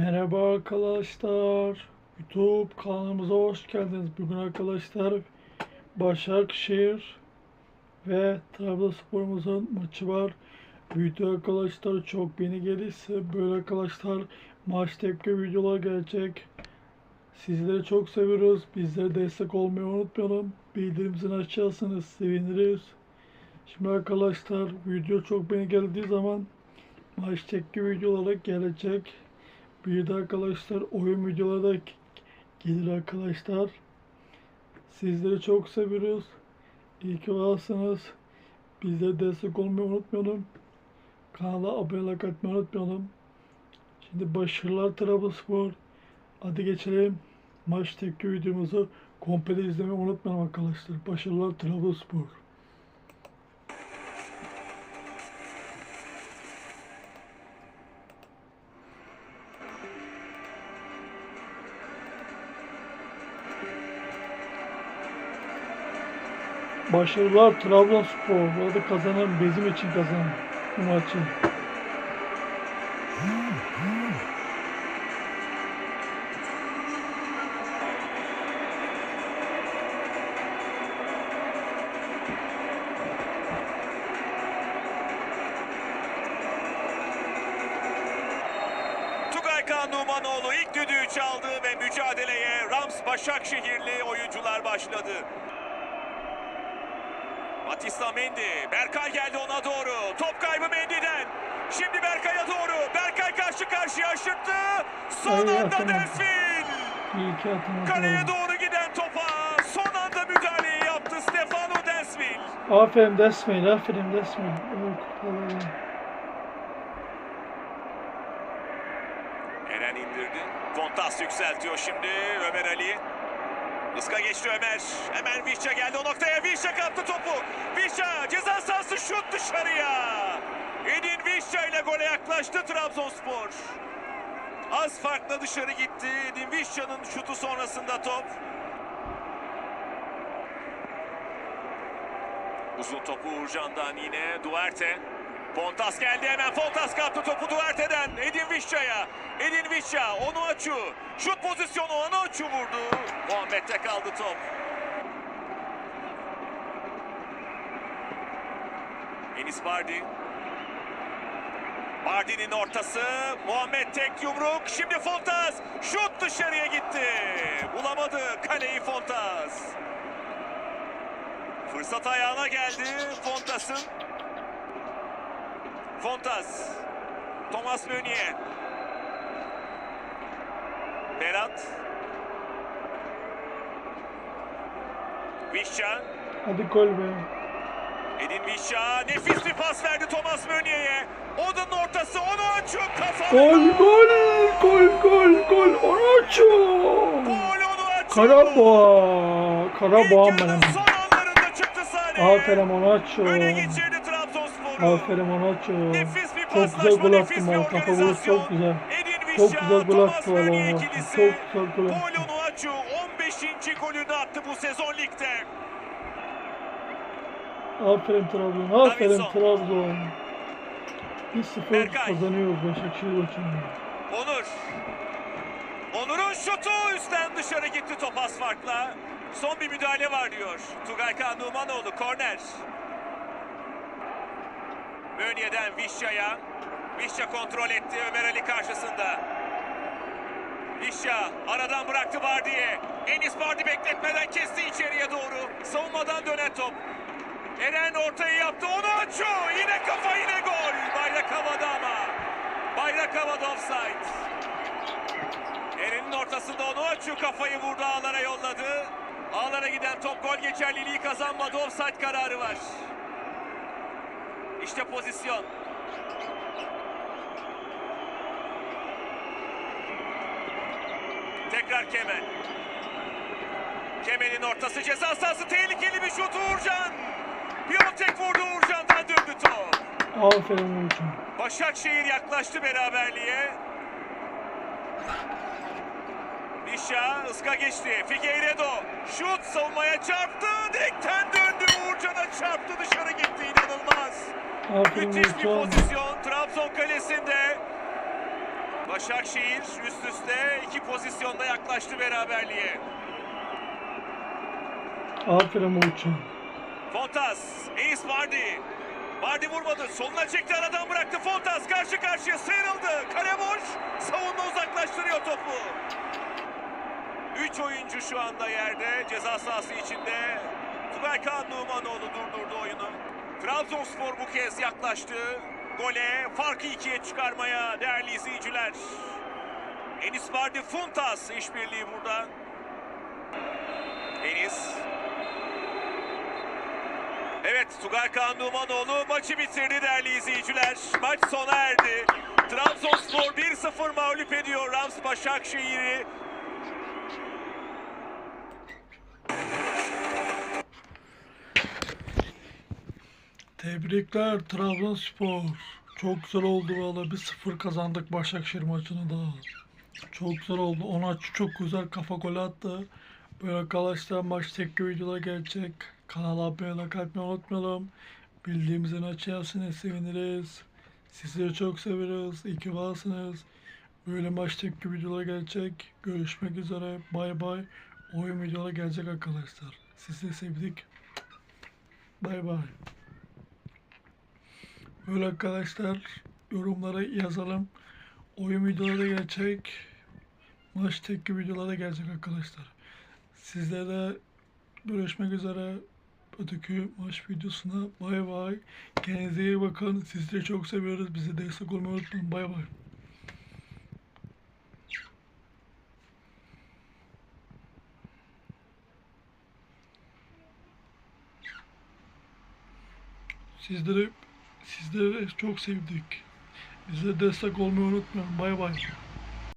Merhaba arkadaşlar. YouTube kanalımıza hoş geldiniz. Bugün arkadaşlar Başakşehir ve Trabzonspor'umuzun maçı var. Video arkadaşlar çok beni gelirse böyle arkadaşlar maç tepki videolar gelecek. Sizleri çok seviyoruz. Bizlere destek olmayı unutmayalım. Bildirimizin açarsanız seviniriz. Şimdi arkadaşlar video çok beni geldiği zaman maç tepki videoları gelecek. De arkadaşlar oyun videoları da gelir arkadaşlar. Sizleri çok seviyoruz. İyi ki varsınız. Bizlere destek olmayı unutmayalım. Kanala abone atmayı unutmayalım. Şimdi başarılar Trabzonspor. Hadi geçelim. Maç tepki videomuzu komple izlemeyi unutmayalım arkadaşlar. Başarılar Trabzonspor. Başarılar Trabzonspor. Bu arada kazanan bizim için kazanan bu maçı. Tugay Kan Numanoğlu ilk düdüğü çaldı ve mücadeleye Rams Başakşehirli oyuncular başladı. Batista Mendy, Berkay geldi ona doğru. Top kaybı Mendy'den. Şimdi Berkay'a doğru. Berkay karşı karşıya aşırttı. Son Ay, anda atamadı. Kaleye doğru giden topa son anda müdahaleyi yaptı Stefano Desfil. Aferin Desmail, aferin Desmail. Evet. Eren indirdi. Fontas yükseltiyor şimdi Ömer Ali. Iska geçti Ömer. Hemen Vişça geldi o noktaya. Vişça kaptı topu. Vişça ceza sahası şut dışarıya. Edin Vişça ile gole yaklaştı Trabzonspor. Az farkla dışarı gitti. Edin Vişça'nın şutu sonrasında top. Uzun topu Uğurcan'dan yine Duarte. Fontas geldi hemen. Fontas kaptı topu Duarte'den. Edin Vişça'ya. Edin Vişça. Onu açu. Şut pozisyonu onu açu vurdu. Muhammed'de kaldı top. Enis Bardi. Bardi'nin ortası. Muhammed tek yumruk. Şimdi Fontas. Şut dışarıya gitti. Bulamadı kaleyi Fontas. Fırsat ayağına geldi Fontas'ın. Fontas. Thomas Meunier. Berat. Vişça. Hadi gol be. Edin Vişça. Nefis bir pas verdi Thomas Meunier'e. Oda'nın ortası. Onu açıyor. Kafa. Gol gol gol gol gol. Onaço. Gol onu açıyor. Karabağ. Karabağ benim. son anlarında çıktı sahneye. Aferin Onaço. Öne geçirdi. Aferin bir Çok güzel gol nefis attım bir o kafa vuruş çok güzel. Çok güzel gol attı valla ikilisi. Çok güzel gol attı. Onuachu 15. golünü attı bu sezon ligde. Aferin Trabzon. Aferin. Trabzon. 1-0 Berkay. kazanıyoruz Başakşehir maçını. Onur. Onur'un şutu üstten dışarı gitti top az farkla. Son bir müdahale var diyor. Tugay Kan Numanoğlu korner. Mönye'den Vişça'ya. Vişça kontrol etti Ömer Ali karşısında. Vişça aradan bıraktı Bardi'ye. Enis Bardi bekletmeden kesti içeriye doğru. Savunmadan dönen top. Eren ortayı yaptı. Onu açıyor. Yine kafa yine gol. Bayrak havada ama. Bayrak havada offside. Eren'in ortasında onu açıyor. Kafayı vurdu ağlara yolladı. Ağlara giden top gol geçerliliği kazanmadı. Offside kararı var. İşte pozisyon. Tekrar Kemen. Kemen'in ortası ceza sahası tehlikeli bir şut Uğurcan. Piontek vurdu Uğurcan'dan döndü top. Aferin Uğurcan. Başakşehir yaklaştı beraberliğe. Vişa ıska geçti. Figueiredo şut savunmaya çarptı. Direkten döndü. Uğurcan'a çarptı dışarı gitti. İnanılmaz. Aferin Müthiş bir pozisyon. Trabzon kalesinde. Başakşehir üst üste iki pozisyonda yaklaştı beraberliğe. Aferin Uğurcan. Fontas, Enis Vardy. Vardy vurmadı. Soluna çekti aradan bıraktı. Fontas karşı karşıya sıyrıldı. Kale boş. Şu anda yerde. Ceza sahası içinde. Tugay Kağan Numanoğlu durdurdu oyunu. Trabzonspor bu kez yaklaştı. Gole farkı ikiye çıkarmaya değerli izleyiciler. Enis Vardy Fontas işbirliği burada. Enis Evet Tugay Kağan Numanoğlu maçı bitirdi değerli izleyiciler. Maç sona erdi. Trabzonspor 1-0 mağlup ediyor Rams Başakşehir'i. Tebrikler Trabzonspor. Çok güzel oldu valla. 1-0 kazandık Başakşehir maçını da. Çok güzel oldu. Onaç çok güzel kafa golü attı. Böyle arkadaşlar maç tekli videolar gelecek. Kanala abone olmayı kalpmeyi unutmayalım. Bildiğimizin açarsanız seviniriz. Sizleri çok severiz. İyi ki varsınız. Böyle maç tekli videolar gelecek. Görüşmek üzere. Bay bay. Oyun videolar gelecek arkadaşlar. Sizi sevdik. Bay bay. Böyle arkadaşlar yorumlara yazalım. Oyun videoları gelecek. Maç tekli videoları gelecek arkadaşlar. Sizlere görüşmek üzere. Öteki maç videosuna bay bay. Kendinize iyi bakın. Sizleri çok seviyoruz. Bizi destek olmayı unutmayın. Bay bay. Sizleri sizleri çok sevdik. Bize destek olmayı unutmayın. Bay bay.